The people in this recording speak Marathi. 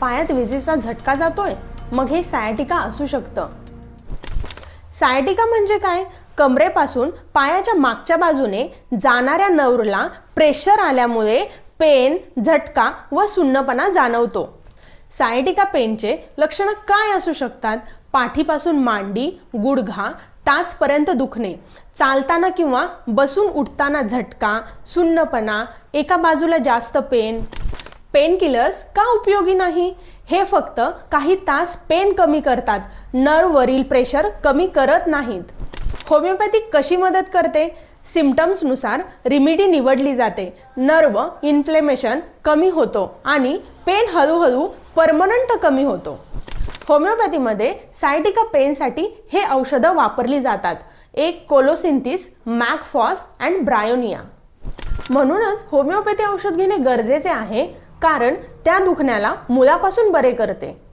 पायात विजेचा झटका जातोय मग हे सायटिका असू शकतं. सायटिका म्हणजे काय? कमरेपासून पायाच्या मागच्या बाजूने जाणाऱ्या नवरला प्रेशर आल्यामुळे पेन झटका व सुन्नपणा जाणवतो. सायटिका पेनचे लक्षणं काय असू शकतात? पाठीपासून मांडी गुडघा टाचपर्यंत दुखणे चालताना किंवा बसून उठताना झटका सुन्नपणा एका बाजूला जास्त पेन पेनकिलर्स का उपयोगी नाही? हे फक्त काही तास पेन कमी करतात. नर्ववरील प्रेशर कमी करत नाहीत. होमिओपॅथी कशी मदत करते? सिमटम्सनुसार रिमिडी निवडली जाते. नर्व इन्फ्लेमेशन कमी होतो आणि पेन हळूहळू परमनंट कमी होतो. होमिओपॅथीमध्ये सायटिका पेनसाठी हे औषधं वापरली जातात. एक colocynthis mag phos and bryonia म्हणूनच होमिओपॅथी औषध घेणे गरजेचे आहे. कारण त्या दुखण्याला मुळापासून बरे करते.